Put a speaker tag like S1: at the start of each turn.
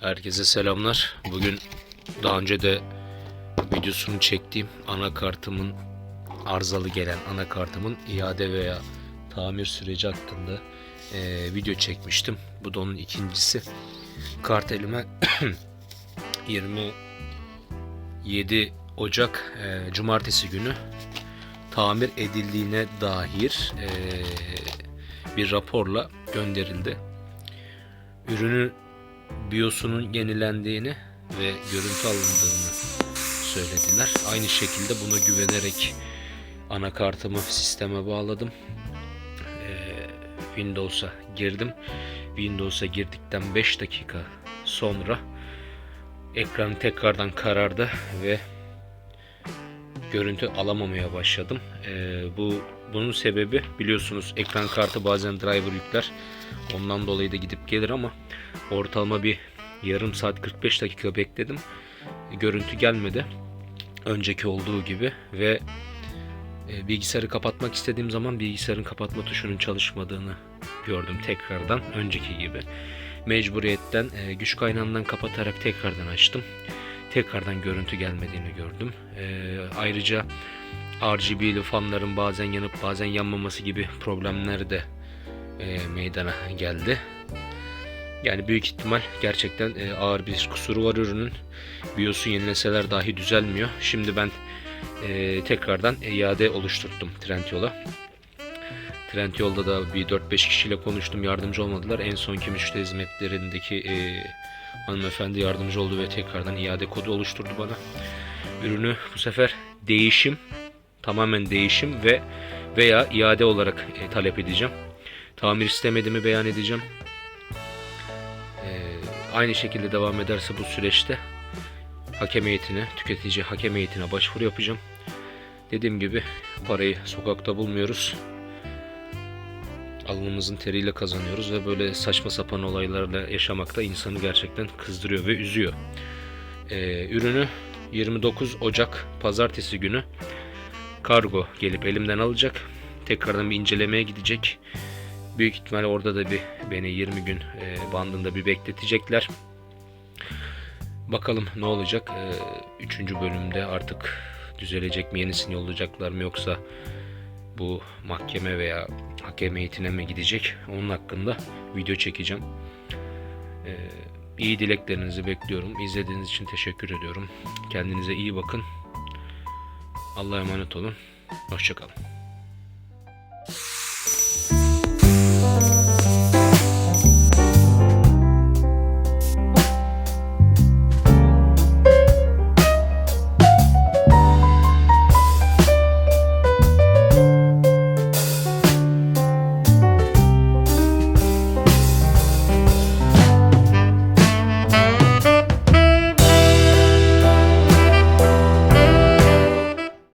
S1: Herkese selamlar. Bugün daha önce de videosunu çektiğim anakartımın arızalı gelen anakartımın iade veya tamir süreci hakkında eee, video çekmiştim. Bu da onun ikincisi. Kart elime 27 Ocak eee, Cumartesi günü tamir edildiğine dair eee, bir raporla gönderildi. Ürünün BIOS'unun yenilendiğini ve görüntü alındığını söylediler. Aynı şekilde buna güvenerek anakartımı sisteme bağladım. Ee, Windows'a girdim. Windows'a girdikten 5 dakika sonra ekran tekrardan karardı ve görüntü alamamaya başladım. Ee, bu bunun sebebi biliyorsunuz ekran kartı bazen driver yükler. Ondan dolayı da gidip gelir ama ortalama bir yarım saat 45 dakika bekledim. Görüntü gelmedi. Önceki olduğu gibi ve e, bilgisayarı kapatmak istediğim zaman bilgisayarın kapatma tuşunun çalışmadığını gördüm tekrardan önceki gibi. Mecburiyetten e, güç kaynağından kapatarak tekrardan açtım. Tekrardan görüntü gelmediğini gördüm. E, ayrıca RGB'li fanların bazen yanıp bazen yanmaması gibi problemler de e, meydana geldi. Yani büyük ihtimal gerçekten e, ağır bir kusuru var ürünün. BIOS'u yenileseler dahi düzelmiyor. Şimdi ben e, tekrardan iade oluşturttum Trendyol'a. Trendyol'da da bir 4-5 kişiyle konuştum yardımcı olmadılar. En sonki müşteri hizmetlerindeki e, hanımefendi yardımcı oldu ve tekrardan iade kodu oluşturdu bana. Ürünü bu sefer değişim tamamen değişim ve veya iade olarak e, talep edeceğim. Tamir istemediğimi beyan edeceğim. Ee, aynı şekilde devam ederse bu süreçte hakem heyetine, tüketici hakem heyetine başvuru yapacağım. Dediğim gibi parayı sokakta bulmuyoruz. Alnımızın teriyle kazanıyoruz ve böyle saçma sapan olaylarla yaşamak da insanı gerçekten kızdırıyor ve üzüyor. Ee, ürünü 29 Ocak pazartesi günü kargo gelip elimden alacak. Tekrardan bir incelemeye gidecek. Büyük ihtimal orada da bir beni 20 gün e, bandında bir bekletecekler. Bakalım ne olacak. E, üçüncü bölümde artık düzelecek mi, yenisini yollayacaklar mı yoksa bu mahkeme veya hakem heyetine mi gidecek? Onun hakkında video çekeceğim. E, iyi dileklerinizi bekliyorum. İzlediğiniz için teşekkür ediyorum. Kendinize iyi bakın. Allah'a emanet olun. Hoşçakalın.